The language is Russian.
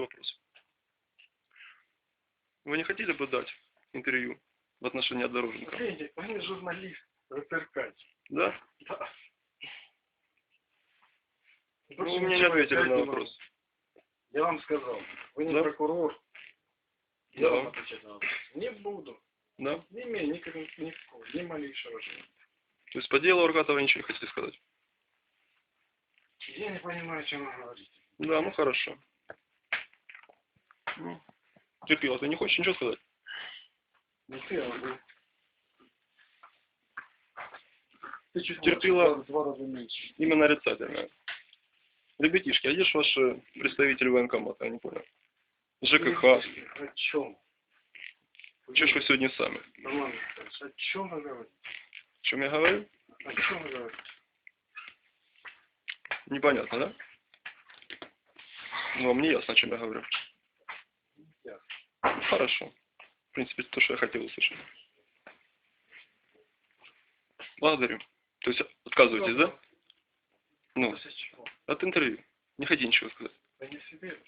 вопрос. Вы не хотели бы дать интервью в отношении Дороженко? Он журналист, ВТРК. Да? Да. Ну, вы мне не ответили на вопрос. Я вам сказал, вы не Да? прокурор. Я Да. вам отвечать на вопрос. Не буду. Да? Не имею никакого, никакого, ни малейшего желания. То есть по делу Аргатова ничего не хотите сказать? Я не понимаю, о чем вы говорите. Да, ну хорошо. Терпила, ты не хочешь ничего сказать? Ты, а Терпила. два раза меньше. Именно отрицательное. Ребятишки, а где же ваши представители военкомата? Я не понял. ЖКХ. О чем? Че ж вы сегодня сами? Викторович, о чем вы говорите? О чем я говорю? О чем вы говорите? Непонятно, да? Ну, вам не ясно, о чем я говорю. Ясно. Хорошо. В принципе, то, что я хотел услышать. Благодарю. То есть отказываетесь, да? Ну, от интервью. Не хотите ничего сказать. Да не себе.